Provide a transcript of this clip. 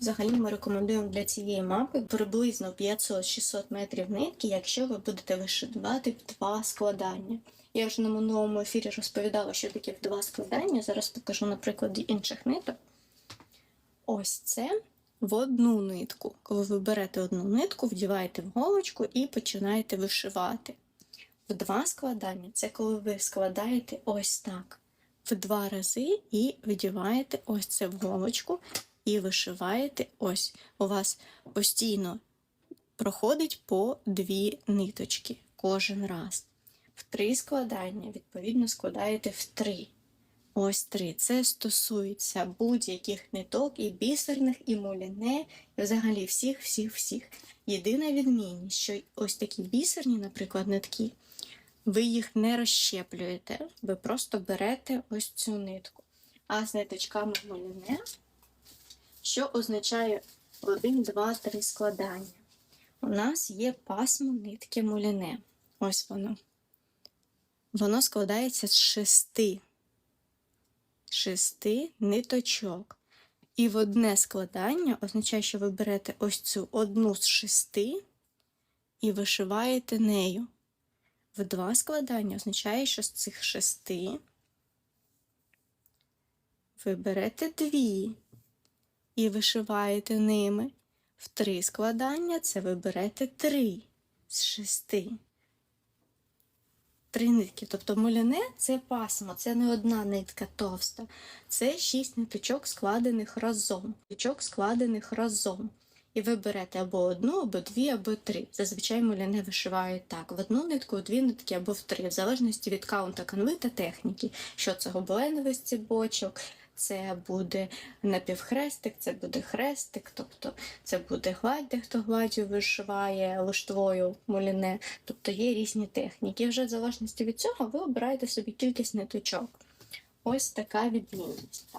Взагалі ми рекомендуємо для цієї мапи приблизно 500-600 метрів нитки, якщо ви будете вишивати в два складання. Я вже на минулому ефірі розповідала, що таке в два складання. Зараз покажу на прикладі інших ниток. Ось це в одну нитку. Коли ви берете одну нитку, вдіваєте в голочку і починаєте вишивати. В два складання це коли ви складаєте ось так. В два рази і вдіваєте ось це в голочку і вишиваєте ось. У вас постійно проходить по дві ниточки кожен раз. В три складання, відповідно, складаєте в три. Ось три. Це стосується будь-яких ниток, і бісерних, і муляне, і взагалі всіх, всіх, всіх. Єдина відмінність, що ось такі бісерні, наприклад, нитки, ви їх не розщеплюєте, ви просто берете ось цю нитку. А з ниточками муляне, що означає 1, 2, 3 складання. У нас є пасмо нитки муляне. Ось воно. Воно складається з шести шести ниточок. І в одне складання означає, що ви берете ось цю одну з шести і вишиваєте нею. В два складання означає, що з цих шести ви берете дві і вишиваєте ними. В три складання це ви берете три з шести три нитки. Тобто муляне це пасмо, це не одна нитка товста. Це шість ниточок складених разом. Ниточок складених разом. І ви берете або одну, або дві, або три. Зазвичай муляне вишивають так: в одну нитку, в дві нитки або в три, в залежності від каунта канви та техніки. Що це гобеленовий стібочок, це буде напівхрестик, це буде хрестик, тобто це буде гладь, дехто гладдю вишиває лиштвою муліне. Тобто є різні техніки. Вже в залежності від цього ви обираєте собі кількість ниточок. Ось така відмінність.